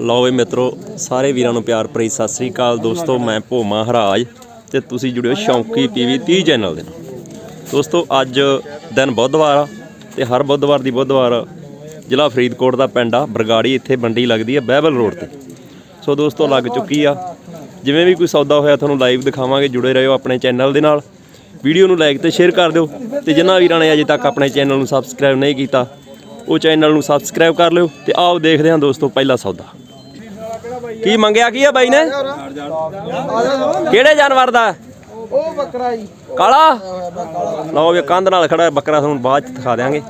ਲਓ ਵੀ ਮਿੱਤਰੋ, ਸਾਰੇ ਵੀਰਾਂ ਨੂੰ ਪਿਆਰ ਭਰੀ ਸਤਿ ਸ੍ਰੀ ਅਕਾਲ ਦੋਸਤੋ, ਮੈਂ ਭੋਮਾ ਹਰਾਜ ਤੇ ਤੁਸੀਂ ਜੁੜਿਓ ਸ਼ੌਂਕੀ ਟੀਵੀ 30 ਚੈਨਲ ਦੇ ਨਾਲ। ਦੋਸਤੋ, ਅੱਜ ਦਿਨ ਬੁੱਧਵਾਰ ਆ ਤੇ ਹਰ ਬੁੱਧਵਾਰ ਦੀ ਬੁੱਧਵਾਰ ਜ਼ਿਲ੍ਹਾ ਫਰੀਦਕੋਟ ਦਾ ਪਿੰਡ ਆ, ਬਰਗਾੜੀ ਇੱਥੇ ਮੰਡੀ ਲੱਗਦੀ ਆ ਬਹਿਬਲ ਰੋਡ ਤੇ। ਸੋ ਦੋਸਤੋ, ਲੱਗ ਚੁੱਕੀ ਆ। ਜਿਵੇਂ ਵੀ ਕੋਈ ਸੌਦਾ ਹੋਇਆ, ਤੁਹਾਨੂੰ ਲਾਈਵ ਦਿਖਾਵਾਂਗੇ, ਜੁੜੇ ਰਹੋ ਆਪਣੇ ਚੈਨਲ ਦੇ ਨਾਲ। ਵੀਡੀਓ ਨੂੰ ਲਾਈਕ ਤੇ ਸ਼ੇਅਰ ਕਰ ਦਿਓ ਤੇ ਜਿਨ੍ਹਾਂ ਵੀਰਾਂ ਨੇ ਅਜੇ ਤੱਕ ਆਪਣੇ ਚੈਨਲ ਨੂੰ ਸਬਸਕ੍ਰਾਈਬ ਨਹੀਂ ਕੀਤਾ ਉਹ ਚੈਨਲ ਨੂੰ ਸਬਸਕ੍ਰਾਈਬ ਕਰ ਲਿਓ ਤੇ ਆਓ ਦੇਖਦੇ ਹਾਂ ਦੋਸਤੋ ਪਹਿਲਾ ਸੌਦਾ। ਕੀ ਮੰਗਿਆ ਕੀ ਆ ਬਾਈ ਨੇ? ਕਿਹੜੇ ਜਾਨਵਰ ਦਾ? ਉਹ ਬੱਕਰਾ ਜੀ। ਕਾਲਾ? ਲਓ ਵੀ ਕੰਧ ਨਾਲ ਖੜਾ ਹੈ ਬੱਕਰਾ ਤੁਹਾਨੂੰ ਬਾਅਦ ਚ ਦਿਖਾ ਦਿਆਂਗੇ।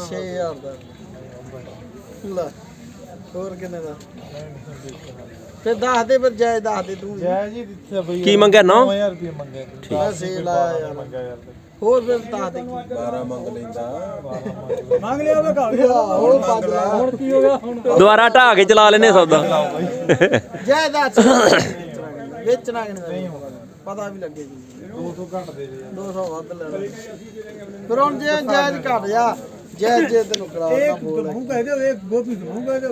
6000 ਦਾ। ਲੈ ਹੋਰ ਕਿੰਨੇ ਦਾ? ਤੇ ਦੱਸ ਦੇ ਫਿਰ ਜਾਇ ਦੱਸ ਦੇ ਤੂੰ ਜੈ ਜੀ ਦਿੱਤੇ ਬਈ। ਕੀ ਮੰਗਿਆ 9 9000 ਰੁਪਏ ਮੰਗਿਆ। ਠੀਕ ਮੈਂ ਸੇ ਲਾਇਆ ਯਾਰ। ਮੰਗਿਆ ਯਾਰ। ਹੋਰ ਫਿਰ ਦੱਸ ਦੇ। ਕੀ 12 ਮੰਗ ਲੈਂਦਾ। ਮੰਗ ਲਿਆ ਮੈਂ ਘਰ। ਹੋਰ ਪੰਜ ਲਾ ਹੁਣ ਕੀ ਹੋ ਗਿਆ? ਹੁਣ ਦੁਬਾਰਾ ਢਾ ਕੇ ਚਲਾ ਲੈਨੇ ਸੌਦਾ। ਜਾਇ ਦੱਸ ਵੇਚਣਾ ਕਿੰਨੇ ਪਤਾ ਵੀ ਲੱਗੇ ਜੀ। 200 ਘੱਟ ਦੇ ਦੇ 200 ਵੱਧ ਲੈ ਲੈ ਫਿਰ ਹੁਣ ਜੇ ਜਾਇਜ਼ ਘਟ ਜਾ ਜਾਇਜ਼ ਜੇ ਤੈਨੂੰ ਕਰਾ ਇੱਕ ਮੂੰਹ ਕਹਿ ਦੇ ਇੱਕ ਗੋਪੀ ਮੂੰਹ ਕਹਿ ਦੇ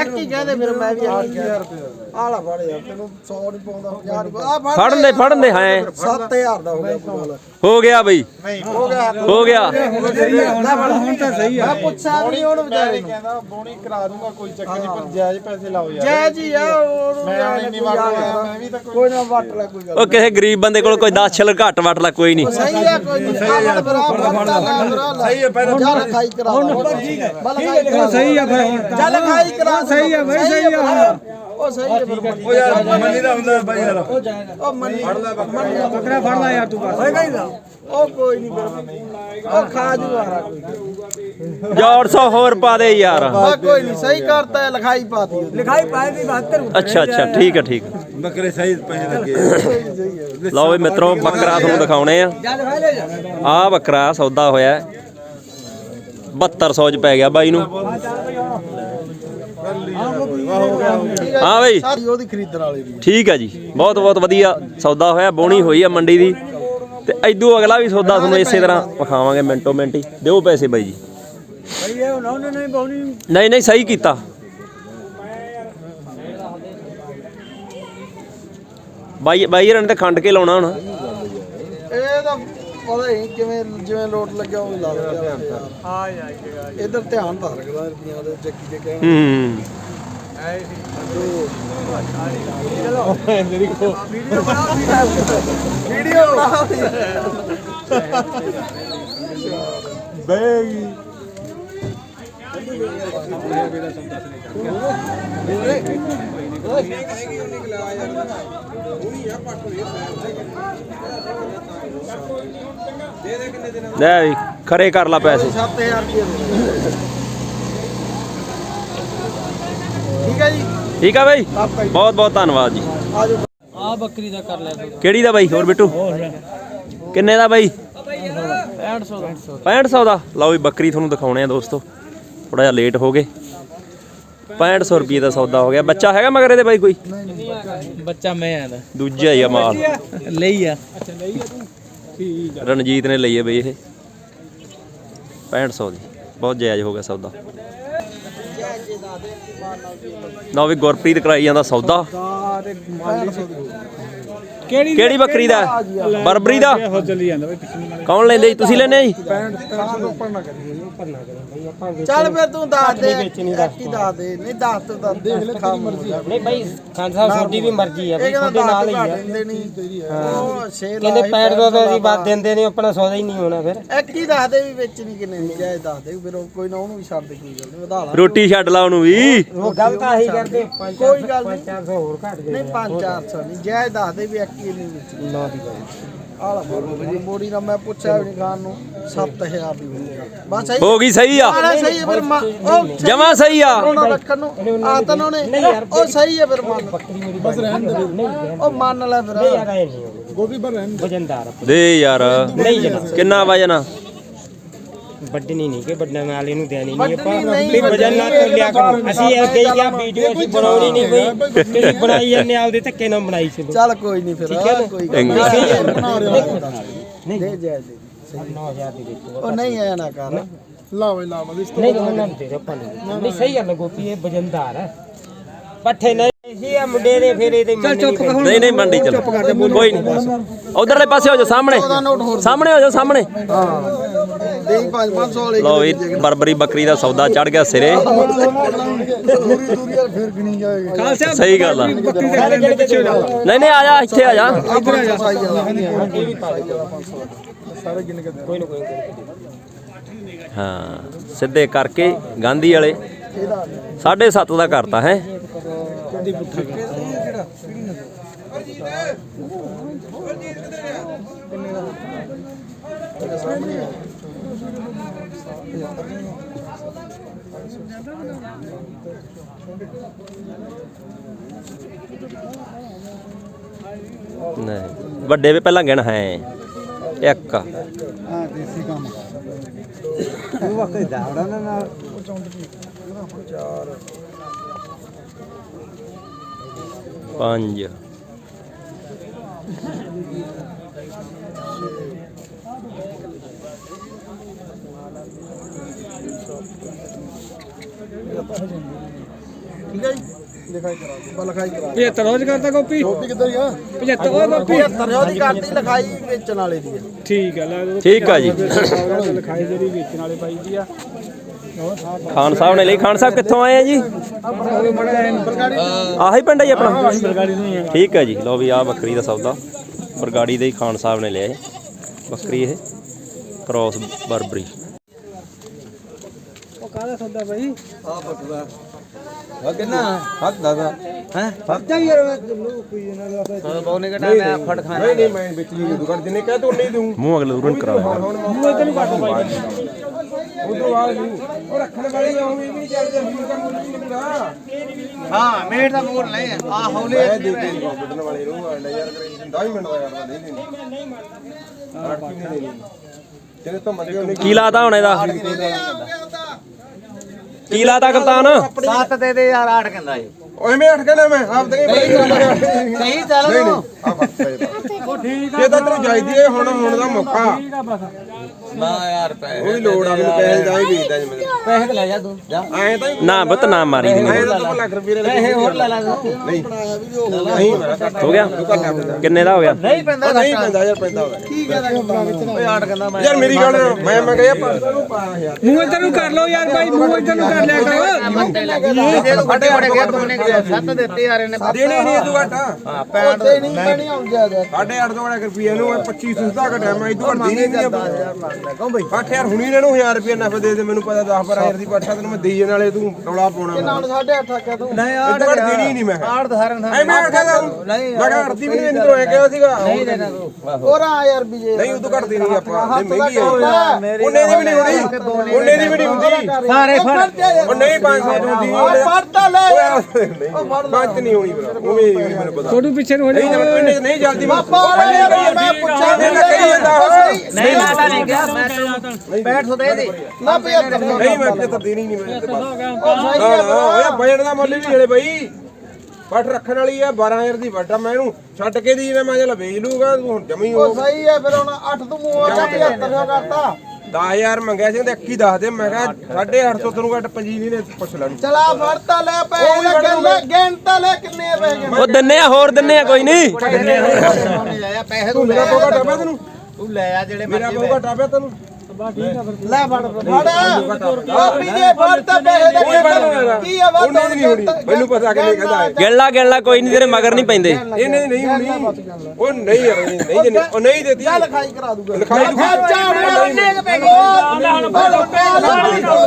ਇੱਕ ਹੀ ਕਹਦੇ ਫਿਰ ਮੈਂ ਵੀ 8000 ਰੁਪਏ ਆਲਾ ਫੜ ਯਾਰ ਤੈਨੂੰ 100 ਨਹੀਂ ਪਾਉਂਦਾ 50 ਨਹੀਂ ਪਾਉਂਦਾ। ਆ ਫੜਨ ਦੇ ਫੜਨ ਦੇ ਹੈ। 7000 ਦਾ ਹੋ ਗਿਆ ਪੂਰਾ ਹੋ ਗਿਆ ਬਈ। ਹੋ ਗਿਆ। ਹੋ ਗਿਆ। ਹੁਣ ਤਾਂ ਸਹੀ ਆ ਮੈਂ ਪੁੱਛਿਆ ਵੀ ਹੁਣ ਵਿਚਾਰੇ ਕਹਿੰਦਾ ਬੋਣੀ ਕਰਾ ਦੂੰਗਾ ਕੋਈ ਚੱਕਰ ਨਹੀਂ ਪਰ ਜਾਇਜ਼ ਪੈਸੇ ਲਾਓ ਯਾਰ। ਜੈ ਜੀ ਆ ਉਹਨੂੰ ਮੈਂ ਇੰਨੀ ਕੋਈ ਵਾਰ ਆ ਹੋਇਆ, ਗਿਆ। ਮੈਂ ਵੀ ਤਾਂ ਕੋਈ- ਨਾ ਵੱਟ ਲੈ ਕੋਈ ਗੱਲ ਉਹ ਕਿਸੇ ਗਰੀਬ ਬੰਦੇ ਕੋਲ ਕੋਈ 10 ਛਿਲਰ ਘੱਟ ਵੱਟ ਲੈ ਕੋਈ ਨਹੀਂ। ਸਹੀ ਆ ਕੋਈ ਨਹੀਂ। ਆ। ਸਹੀ ਹੈ ਪਹਿਲਾਂ ਜਾ ਲਿਖਾਈ ਕਰਾ ਹੁਣ ਠੀਕ ਹੈ। ਸਹੀ ਆ ਫਿਰ ਹੁਣ। ਚੱਲ ਲਿਖਾਈ ਕਰਾ ਸਹੀ ਆ ਬਈ ਸਹੀ ਆ। ਉਹ ਸਹੀ ਹੈ ਫਿਰ ਉਹ ਯਾਰ ਮੰਨੀ ਦਾ ਹੁੰਦਾ ਬਾਈ ਯਾਰ। ਉਹ ਮੰਨੀ ਫੜ ਲੈ ਬੱਕਰਾ। ਫੜ ਲੈ ਯਾਰ ਤੂੰ ਬਸ। ਹੋਏਗਾ ਹੀ ਉਹ ਕੋਈ ਨਹੀਂ ਫਿਰ ਉਹ ਖਾ ਜੂਆਰਾ ਕੋਈ। ਜੋੜ ਸੌ ਹੋਰ ਪਾ ਦੇ ਯਾਰ। ਆ ਕੋਈ ਨਹੀਂ ਸਹੀ ਕਰਤਾ ਹੈ ਲਿਖਾਈ ਪਾਤੀ ਉਹਦੀ ਲਿਖਾਈ ਪਾਈ ਦੀ 72 ਅੱਛਾ ਅੱਛਾ ਠੀਕ ਹੈ ਠੀਕ ਹੈ। ਬੱਕਰੇ ਸਹੀ ਪੈਸੇ ਲੱਗੇ। ਲਓ ਵੀ ਮਿੱਤਰੋ ਬੱਕਰਾ ਤੁਹਾਨੂੰ ਦਿਖਾਉਣੇ ਆ। ਆ ਬੱਕਰਾ ਸੌਦਾ ਹੋਇਆ। 7200 ਚ ਪੈ ਗਿਆ ਬਾਈ ਨੂੰ। ਹਾਂ ਬਈ। ਉਹਦੀ ਖਰੀਦਣ ਵਾਲੀ ਦੀ ਠੀਕ ਹੈ ਜੀ। ਬਹੁਤ ਬਹੁਤ ਵਧੀਆ ਸੌਦਾ ਹੋਇਆ, ਬੋਣੀ ਹੋਈ ਆ ਮੰਡੀ ਦੀ। ਤੇ ਐਦੂ ਅਗਲਾ ਵੀ ਸੌਦਾ ਤੁਹਾਨੂੰ ਇਸੇ ਤਰ੍ਹਾਂ ਵਿਖਾਵਾਂਗੇ ਮਿੰਟੋ ਮਿੰਟੀ ਦਿਓ ਪੈਸੇ ਬਾਈ ਜੀ। ਨਹੀਂ ਨਹੀਂ ਨਹੀਂ ਸਹੀ ਕੀਤਾ। ਬਾਈ ਬਾਈ ਰਨ ਤੇ ਖੰਡ ਕੇ ਲਾਉਣਾ ਹੁਣ। ਇਹ ਤਾਂ ਪਤਾ ਨਹੀਂ ਕਿਵੇਂ ਜਿਵੇਂ ਲੋਟ ਲੱਗਿਆ ਉਹ ਲਾ ਦਿੰਦੇ ਆ। ਯਾਰ ਇਧਰ ਧਿਆਨ ਤਾਂ ਰੱਖਦਾ ਰੁਪਈਆਂ ਦੇ ਚੱਕੀ ਦੇ ਕਹਿਣ। ਹੂੰ। ਵੀਡੀਓ ਬਣਾ ਬੈਗੀ ਲੈ ਵੀ ਖਰੇ ਕਰ ਲਾ ਪੈਸੇ। 7000 ਰੁਪਏ ਦੇ ਠੀਕ ਹੈ ਜੀ। ਠੀਕ ਆ ਬਾਈ? ਬਹੁਤ ਬਹੁਤ ਧੰਨਵਾਦ ਜੀ। ਆ ਬੱਕਰੀ ਦਾ ਕਰ ਲੈ ਕਿਹੜੀ ਦਾ ਬਾਈ ਹੋਰ ਬਿੱਟੂ? ਕਿੰਨੇ ਦਾ ਬਾਈ? 6500 ਦਾ। 6500 ਦਾ। ਲਓ ਵੀ ਬੱਕਰੀ ਤੁਹਾਨੂੰ ਦਿਖਾਉਣੇ ਆ ਦੋਸਤੋ। ਥੋੜਾ ਜਿਹਾ ਲੇਟ ਹੋ ਗਏ। 6500 ਰੁਪਏ ਦਾ ਸੌਦਾ ਹੋ ਗਿਆ। ਬੱਚਾ ਹੈਗਾ ਮਗਰ ਇਹਦੇ ਬਾਈ ਕੋਈ? ਬੱਚਾ ਮੈਂ ਆਦਾ ਦੂਜਾ ਹੀ ਆ ਮਾਲ। ਲਈ ਆ। ਰਣਜੀਤ ਨੇ ਲਈ ਹੈ ਬਈ ਇਹ। 6500 ਦੀ। ਬਹੁਤ ਜਾਇਜ਼ ਹੋ ਗਿਆ ਸੌਦਾ। ਲਓ ਵੀ ਗੁਰਪ੍ਰੀਤ ਕਰਾਈ ਜਾਂਦਾ ਸੌਦਾ। ਕਿਹੜੀ ਕਿਹੜੀ ਬੱਕਰੀ ਦਾ? ਬਰਬਰੀ ਦਾ? ਹੋ ਚੱਲੀ ਜਾਂਦਾ ਬਈ ਪਿੱਛੇ ਕੌਣ ਲੈਂਦੇ ਜੀ? ਤੁਸੀਂ ਲੈਣੇ ਜੀ? ਚੱਲ ਫੇ ਤੂੰ ਦੱਸ ਦੇ ਇੱਕ ਹੀ ਦੱਸ ਦੇ ਨਹੀਂ ਦੱਸ ਤੂੰ ਦੱਸ ਦੇਖ ਲੈ ਤੇਰੀ ਮਰਜ਼ੀ ਨਹੀਂ ਭਾਈ ਖਾਨ ਸਾਹਿਬ ਤੁਹਾਡੀ ਵੀ ਮਰਜ਼ੀ ਵੀ ਕਹਿੰਦਾ ਤੁਹਾਡੇ ਨਾਲ ਹੀ ਦੇ ਉਹ ਸ਼ੇਰ ਕਹਿੰਦੇ ਪੈਰ ਦੋ ਦੋ ਦੀ ਬਾਤ ਦਿੰਦੇ ਨੇ ਆਪਣਾ ਸੌਦਾ ਹੀ ਨਹੀਂ ਹੋਣਾ ਫਿਰ। ਇੱਕ ਹੀ ਦੱਸ ਦੇ ਵੀ ਵਿੱਚ ਨਹੀਂ ਕਿੰਨੇ ਨਹੀਂ ਜਾਇ ਦੱਸ ਦੇ। ਫਿਰ ਉਹ ਕੋਈ ਨਾ ਉਹਨੂੰ ਵੀ ਛੱਡ ਦੇ ਕੋਈ ਗੱਲ ਨਹੀਂ ਵਧਾ ਲਾ ਰੋਟੀ ਛੱਡ ਲਾ ਉਹਨੂੰ ਵੀ। ਉਹ ਗਲਤ ਆਹੀ ਕਰਦੇ ਕੋਈ ਗੱਲ ਨਹੀਂ 500 ਹੋਰ ਘੱਟ ਦੇ ਨਹੀਂ 5-400 ਨਹੀਂ ਜਾਇ ਦੱਸ ਦੇ ਵੀ ਇੱਕ ਹੀ ਨਹੀਂ ਵਿੱਚ ਨਾ ਦੀ ਭਾਈ ਆਲਾ ਬੋੜੀ ਨਾਲ ਮੈਂ ਪੁੱਛਿਆ ਵੀ ਨਹੀਂ ਖਾਨ ਨੂੰ 7000 ਦੀ ਹੋਊਗਾ ਬਸ ਸਹੀ ਹੋ ਗਈ ਸਹੀ ਆ। ਆਲਾ ਸਹੀ ਹੈ ਫਿਰ ਮਾ- ਉਹ ਸਹੀ ਜਮਾ ਸਹੀ ਆ। ਉਹਨਾਂ ਰੱਖਣ ਨੂੰ ਉਹਨੇ ਉਹ ਸਹੀ ਹੈ ਫਿਰ ਮੰਨ। ਬਸ ਰਹਿਣ ਦੇ। ਨਹੀਂ ਉਹ ਮੰਨ ਲੈ ਫਿਰ। ਯਾਰ ਐ ਨਹੀਂ ਗੋਭੀ ਪਰ ਰਹਿਣ ਵਜਨਦਾਰ ਦੇ ਯਾਰ। ਨਹੀਂ ਜਨਾ ਕਿੰਨਾ ਵਜਨ ਆ? ਵੱਡਣੀ ਨਹੀਂ ਕਿ ਵੱਡਣ ਵਾਲੇ ਨੂੰ ਦੇਣੀ ਨਹੀਂ ਵੱਢਣੀ ਆਪਾਂ ਵੀ ਵਜਨ ਨਾ ਤੋਂ ਲਿਆ ਕਰੋ ਅਸੀਂ ਇਹ ਕਹੀ ਗਿਆ ਵੀਡੀਓ ਅਸੀਂ ਬਣਾਉਣੀ ਨਹੀਂ ਕੋਈ ਤੁਸੀਂ ਬਣਾਈ ਜਾਂਦੇ ਆਪਦੇ ਧੱਕੇ ਨਾਲ ਬਣਾਈ ਚਲੋ ਚੱਲ ਕੋਈ ਨਹੀਂ ਫਿਰ ਹੈ? ਕੋਈ ਗੱਲ। ਨਹੀਂ ਬਣਾ ਰਿਹਾ ਦੇ ਜਾਇ ਦੇ 9000 ਦੀ ਦੇਖੋ ਉਹ ਨਹੀਂ ਐ ਨਾ ਕਰ ਲਾ ਵੇ ਲਾ ਵੇ ਨਹੀਂ ਉਹਨਾਂ ਨੂੰ ਦੇ ਨਹੀਂ ਸਹੀ ਗੱਲ ਹੈ ਗੋਪੀ ਇਹ ਵਜਨਦਾਰ ਹੈ ਪੱਠੇ ਨਹੀਂ ਸੀ ਆ ਮੁੰਡੇ ਦੇ ਫਿਰ ਇਹਦੇ ਚੱਲ ਚੁੱਪ ਨਹੀਂ ਨਹੀਂ ਮੰਡੀ ਚਲੋ ਕੋਈ ਨਹੀਂ ਉਧਰਲੇ ਪਾਸੇ ਹੋ ਜਾਓ ਸਾਹਮਣੇ ਸਾਹਮਣੇ ਹੋ ਜਾਓ ਸਾਹਮਣੇ ਦੇਈ 5 500 ਵਾਲੇ ਲਓ ਵੀ ਬਰਬਰੀ ਬੱਕਰੀ ਦਾ ਸੌਦਾ ਚੜ ਗਿਆ ਸਿਰੇ। ਦੂਰੀ ਦੂਰੀ ਯਾਰ ਫਿਰ ਗਿਣੀ ਜਾਏਗਾ ਸਹੀ ਗੱਲ ਆ। ਨਹੀਂ ਨਹੀਂ, ਆ ਜਾ, ਇੱਥੇ ਆ ਜਾ। ਹਾਂ, ਸਿੱਧੇ ਕਰਕੇ ਗਾਂਧੀ ਵਾਲੇ। 7.5 ਦਾ ਕਰਤਾ, ਹੈ। ਨਹੀਂ। ਵੱਡੇ ਵੀ ਪਹਿਲਾਂ ਗਿਣ ਹੈ। ਇੱਕ। ਹਾਂ ਦੇਸੀ ਕੰਮ। ਉਹ ਵਕਤ ਦਾਵੜਾ ਨਾ ਨਾਲ। ਪੰਜ। ਠੀਕ ਹੈ ਜੀ? ਲਿਖਾਈ ਕਰਾ ਦੇ ਬਾ ਲਿਖਾਈ ਕਰਾ 75 ਰੋਜ਼ ਕਰਦਾ ਗੋਪੀ। ਗੋਪੀ ਕਿੱਧਰ ਗਿਆ? 75 ਉਹ ਗੋਪੀ। 75 ਉਹਦੀ ਕਰਤੀ ਲਿਖਾਈ ਵੇਚਣ ਵਾਲੇ ਦੀ ਹੈ ਠੀਕ ਹੈ ਲੈ ਠੀਕ ਆ ਜੀ। ਲਿਖਾਈ ਜਿਹੜੀ ਵੇਚਣ ਵਾਲੇ ਪਾਈ ਦੀ ਆ। ਖਾਨ ਸਾਹਿਬ ਨੇ ਲਈ। ਖਾਨ ਸਾਹਿਬ ਕਿੱਥੋਂ ਆਏ ਆ ਜੀ? ਆਹੀ ਪਿੰਡ ਹੈ ਜੀ ਆਪਣਾ? ਠੀਕ ਹੈ ਜੀ। ਲਓ ਵੀ ਆ ਬੱਕਰੀ ਦਾ ਸੌਦਾ। ਬਰਗਾੜੀ ਦੇ ਹੀ ਖਾਨ ਸਾਹਿਬ ਨੇ ਲਿਆ ਬੱਕਰੀ ਇਹ। ਕ੍ਰੋਸ ਬਰਬਰੀ। ਉਹ ਕਾਹਦਾ ਸੌਦਾ ਬਾਈ? ਆ ਪਟਵਾ ਆ ਕਿੰਨਾ? ਹੱਥ ਦਾਦਾ ਹੈ? ਹੱਥ ਯਾਰ ਲੋਕ ਕੋਈ ਇਹਨਾਂ ਦਾ ਹਾਂ ਬੌਨੇ ਘਟਾ ਮੈਂ ਫੜ ਖਾਣਾ ਨਹੀਂ ਨਹੀਂ ਮੈਂ ਵਿੱਚ ਨਹੀਂ ਦੁਕਾਨ ਜਿੰਨੇ ਕਹਿ ਤੂੰ ਨਹੀਂ ਦੂੰ ਮੂੰਹ ਅਗਲੇ ਉਰਨ ਕਰਾ ਮੂੰਹ ਇਧਰ ਨੂੰ ਕੱਟ ਬਾਈ। ਉਧਰ ਆ ਨਹੀਂ ਉਹ ਰੱਖਣ ਵਾਲੀ ਉਵੇਂ ਵੀ ਨਹੀਂ ਚੱਲਦੇ ਹੁਣ ਕੰਮ ਨਹੀਂ ਪੂਰਾ ਹਾਂ ਮੇੜ ਦਾ ਮੋੜ ਲੈ। ਆ ਹੌਲੇ ਮੈਂ ਦੇ ਕੇ ਕੱਢਣ ਵਾਲੇ ਨੂੰ ਆਂਡਾ ਯਾਰ ਕਰੇ 10 ਮਿੰਟ ਦਾ ਕਰਦਾ ਨਹੀਂ ਅੱਠ ਨਹੀਂ। ਦੇਣੀ ਤੇਰੇ ਤੋਂ ਮੰਗੇ ਕੀ ਲਾਤਾ ਹੁਣ ਇਹਦਾ? ਕੀ ਲਾਤਾ ਕਪਤਾਨ? ਸੱਤ ਦੇ ਦੇ ਯਾਰ ਆਠ ਕਹਿੰਦਾ ਏ ਓਏ ਮੈਂ ਅੱਠ ਕਹਿੰਦਾ ਮੈਂ ਆਪ ਤੇ ਨਹੀਂ ਸਹੀ ਚੱਲ ਨਹੀਂ ਨਹੀਂ ਆ ਬਸ ਸਹੀ ਉਹ ਠੀਕ ਇਹ ਤਾਂ ਤੈਨੂੰ ਚਾਹੀਦੀ ਹੈ ਹੁਣ ਹੁਣ ਦਾ ਮੌਕਾ। ਨਾ ਯਾਰ ਪੈਸੇ ਉਹ ਵੀ ਲੋੜ ਆ ਮੈਨੂੰ ਪੈਸੇ ਦਾ ਹੀ ਵੇਚਦਾ ਜੀ ਮੈਂ ਪੈਸੇ ਤੇ ਲੈ ਜਾ ਤੂੰ ਜਾ। ਐਂ ਤਾਂ ਹੀ- ਨਾ ਬਤ ਨਾ ਮਾਰੀ ਐਂ ਨਹੀਂ ਤਾਂ ਤੂੰ ਲੱਖ ਰੁਪਏ ਦੇ ਪੈਸੇ ਹੋਰ ਲੈ ਲੈ ਤੂੰ। ਨਹੀਂ। ਨਹੀਂ। ਮੇਰਾ ਘੱਟ ਹੋ ਗਿਆ ਕਿੰਨੇ ਦਾ ਹੋ ਗਿਆ? ਨਹੀਂ ਪੈਂਦਾ ਨਹੀਂ ਪੈਂਦਾ ਯਾਰ ਪੈਂਦਾ ਹੋਵੇ ਠੀਕ ਹੈ ਓਏ ਆਠ ਕਹਿੰਦਾ ਮੈਂ ਯਾਰ ਮੇਰੀ ਗੱਲ ਮੈਂ ਮੈਂ ਕਿਹਾ 500 ਨੂੰ ਪਾ ਯਾਰ। ਮੂੰਹ ਇੱਧਰ ਨੂੰ ਕਰ ਲਓ ਯਾਰ ਬਾਈ ਮੂੰਹ ਇੱਧਰ ਨੂੰ ਕਰ ਲਿਆ ਕਰੋ। ਫਟੇ ਫਟੇ ਗਿਆ ਤੂੰ ਨੇ ਸੱਤ ਦਿੱਤੇ ਯਾਰ ਇਹਨੇ ਦੇਣੇ ਨਹੀਂ ਤੂੰ ਘਟਾ ਹਾਂ ਪੈਂਟ ਨਹੀਂ ਮੈਂ ਨਹੀਂ ਆਉਂ ਜਾ ਸਾਢੇ 800 ਵਾਲਾ ਰੁਪਏ ਨੂੰ 2500 ਦਾ ਘਟਿਆ। ਮੈਂ ਇਦੋਂ ਘੱਟ ਦੇਣੀ ਨਹੀਂ ਕਹੋ ਬਈ ਪੱਠ ਯਾਰ ਹੁਣੀ ਇਹਨਾਂ ਨੂੰ 1000 ਰੁਪਏ ਨਫਾ ਦੇ ਦੇ ਮੈਨੂੰ ਪਤਾ 10 12000 ਦੀ ਪੱਠਾ ਤੈਨੂੰ ਮੈਂ ਦੇਈ ਨਾਲੇ ਤੂੰ ਰੌਲਾ ਪਾਉਣਾ ਨਾਲ ਸਾਢੇ ਅੱਠ ਆਖਿਆ ਤੂੰ। ਨਹੀਂ ਘੱਟ ਦੇਣੀ ਨਹੀਂ ਮੈਂ। ਆਠ ਧਾਰਨ ਐ ਮੈਂ ਆਖਿਆ ਨਹੀਂ ਮੈਂ ਕਿਹਾ ਅੜਦੀ ਵੀ ਨਹੀਂ ਤੈਨੂੰ ਐ ਕਿਹਾ ਸੀਗਾ। ਨਹੀਂ ਦੇਣਾ ਤੂੰ। ਹੋਰਾਂ ਯਾਰ ਵੀ ਜੇ ਨਹੀਂ ਉਦੋਂ ਘੱਟ ਦੇਣੀ ਆਪਾਂ ਤੇ ਮਹਿੰਗੀ ਹੈ ਉਹਨੇ ਦੀ ਵੀ ਨਹੀਂ ਹੋਣੀ ਉਹਨੇ ਦੀ ਵੀ ਨਹੀਂ ਹੁੰਦੀ। ਸਾਰੇ ਫੜ। ਉਹ ਨਹੀਂ 500 ਦੀ ਹੁੰਦੀ। ਉਹਨੇ ਫੜਤਾ ਲੈ। ਨਹੀਂ ਬਾਤ ਨਹੀਂ ਹੋਣੀ ਭਰਾ ਉਵੇਂ ਮੈਨੂੰ ਪਤਾ। ਛੋਟੂ ਪਿੱਛੇ ਨੂੰ ਹੋ ਨਹੀਂ ਜਾ ਨਹੀਂ ਨਹੀਂ ਜਲਦੀ ਮੈਂ ਮੈਂ ਪੁੱਛਿਆ ਨਹੀਂ ਮੈਂ ਕਹੀ ਜਾਂਦਾ। ਨਹੀਂ ਲਾਦਾ ਨਹੀਂ ਗਿਆ ਮੈਂ 65 ਦੇ ਦੇ ਨਾ 75 ਨਹੀਂ ਮੈਂ 75 ਦੇਣੀ ਨਹੀਂ ਮੈਂ ਤੇ ਬਸ। ਉਹ ਸਹੀ ਹਾਂ ਹਾਂ ਇਹ ਬਜਟ ਦਾ ਮੁੱਲ ਵੀ ਜਿਹੜੇ ਬਈ। ਪੱਠ ਰੱਖਣ ਵਾਲੀ ਆ 12000 ਦੀ ਵੱਟਾ ਮੈਂ ਇਹਨੂੰ ਛੱਡ ਕੇ ਦੀ ਮੈਂ ਚਲ ਵੇਚ ਲੂਗਾ ਤੂੰ ਹੁਣ ਜਮੀ ਹੋ ਉਹ ਸਹੀ ਹੈ ਫਿਰ ਹੁਣ 8 ਤੋਂ ਮੂੰਹ ਆ 75 ਦਾ ਕਰਤਾ। 10000 ਮੰਗਿਆ ਸੀ ਤੇ 21 ਦੱਸ ਦੇ ਮੈਂ ਕਿਹਾ 850 ਤੈਨੂੰ ਘੱਟ ਪੰਜੀ ਨੇ ਪੁੱਛ ਲੈਣੀ। ਚਲਾ ਫੜਤਾ ਲੈ ਲੈ ਗਿਣਤਾ ਲੈ ਕਿੰਨੇ ਪੈਸੇ ਉਹ ਦਿੰਨੇ ਆ ਹੋਰ ਦਿੰਨੇ ਆ ਕੋਈ ਨਹੀਂ। ਪੈਸੇ ਤੂੰ ਮੇਰਾ ਘਟਾ ਪਿਆ ਤੈਨੂੰ ਤੂੰ ਲੈ ਆ ਜਿਹੜੇ ਮੇਰਾ ਕੋਲ ਘਟਾ ਪਿਆ ਤੈਨੂੰ। ਲੈ ਫੜ ਫੜ। ਕਾਪੀ ਦੇ ਫੜ ਤਾਂ ਪੈਸੇ ਦੇ ਉਹਨੇ ਬਣਾਉਣਾ ਕੀ ਆ ਵਾ ਉਹਨੇ ਦੀ ਨਹੀਂ ਹੋਣੀ ਮੈਨੂੰ ਪਤਾ ਕਿ ਨਹੀਂ ਕਹਿੰਦਾ ਹੈ। ਗਿਣ ਲਾ ਗਿਣ ਲਾ ਕੋਈ ਨਹੀਂ ਤੇਰੇ ਮਗਰ ਨਹੀਂ ਪੈਂਦੇ। ਇਹ ਨਹੀਂ ਨਹੀਂ ਹੋਣੀ। ਉਹ ਨਹੀਂ ਯਾਰ ਨਹੀਂ ਨਹੀਂ ਦੇਣੀ। ਉਹ ਨਹੀਂ ਦੇਤੀ। ਚੱਲ ਲਿਖਾਈ ਕਰਾ ਦੂਗਾ। ਲਿਖਾਈ ਤੂੰ ਖਰਚਾ ਉਹਨੇ ਕਿ ਪੈ ਦੋ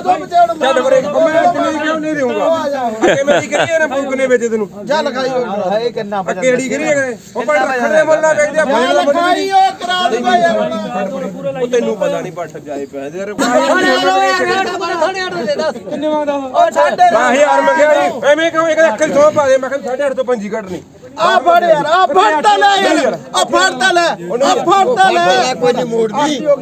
ਦੋ ਬਚਾਉਣ ਚੱਲ ਬਰੇ ਮੈਂ ਕਿੰਨੀ ਕਿਉਂ ਨਹੀਂ ਦੇਊਂਗਾ ਅੱਗੇ ਮੇਰੀ ਕਰੀ ਨਾ ਬੁੱਕਨੇ ਵਿੱਚ ਤੈਨੂੰ? ਜਾ ਲਿਖਾਈ ਹੈ ਕਿੰਨਾ ਕਿਹੜੀ ਕਰੀ ਹੈ ਉਹ ਪਰ ਦੇ ਮੁੱਲ ਨਾ ਵੇਚਦੇ ਆ ਫਾਇਲ ਦਾ ਲਿਖਾਈ ਉਹ ਕਰਾ ਦੂਗਾ ਯਾਰ ਉਹ ਤੈਨੂੰ ਪਤਾ ਨਹੀਂ ਪੱਠ ਜਾਏ ਪੈਸੇ ਯਾਰ ਉਹ ਛੱਡ 10000 ਮੰਗਿਆ ਜੀ ਐਵੇਂ ਕਿਉਂ ਇੱਕ ਅੱਖਰ ਸੌ ਪਾ ਦੇ? ਮੈਂ ਕਿਹਾ 8.5 ਤੋਂ ਪੰਜੀ ਕੱਢਣੀ ਆ ਫੜ ਯਾਰ ਆ ਫੜ ਤਾਂ ਲੈ ਯਾਰ ਆ ਫੜ ਤਾਂ ਲੈ ਆ ਫੜ ਤਾਂ ਲੈ। ਕੋਈ ਨਹੀਂ ਮੋੜਦੀ ਜਾ ਹੋ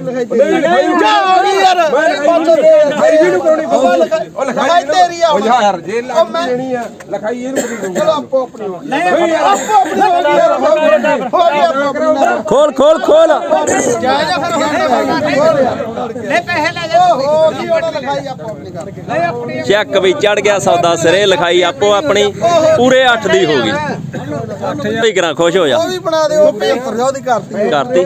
ਗਈ ਯਾਰ। ਪੰਜ ਦੇ ਲਿਖਾਈ ਵੀ ਨੂੰ ਕਰਾਉਣੀ ਉਹ ਲਿਖਾਈ- ਉਹ ਲਿਖਾਈ ਤੇਰੀ ਆ ਉਹ। ਜਾ ਯਾਰ ਜੇ ਉਹ ਲੈਣੀ ਆ ਲਿਖਾਈ ਇਹਨੂੰ ਕਰੀ ਚਲੋ ਆਪੋ ਆਪਣੀ ਹੋ ਗਈ। ਆਪੋ ਆਪਣੀ ਹੋ ਗਈ ਯਾਰ। ਹੋ ਗਈ ਹੋ ਗਈ ਆਪੋ ਆਪਣੀ ਖੋਲ ਖੋਲ ਖੋਲ। ਜਾਇਜ਼ ਆ ਫਿਰ ਲੈ ਪੈਸੇ ਲੈ ਜਾ। ਹੋ ਗਈ ਉਹਨੇ ਲਿਖਾਈ ਆਪੋ ਆਪਣੀ ਕਰ। ਚੱਕ ਵੀ ਚੜ ਗਿਆ ਸੌਦਾ ਸਿਰੇ ਲਿਖਾਈ ਆਪੋ ਆਪਣੀ। ਪੂਰੇ 8 ਦੀ ਹੋ ਗਈ। 8 ਕਰਾਂ ਖੁਸ਼ ਹੋ ਜਾ। ਉਹ ਵੀ ਬਣਾ ਦੇ ਉਹ 75 ਉਹਦੀ ਕਰਤੀ। ਕਰਤੀ।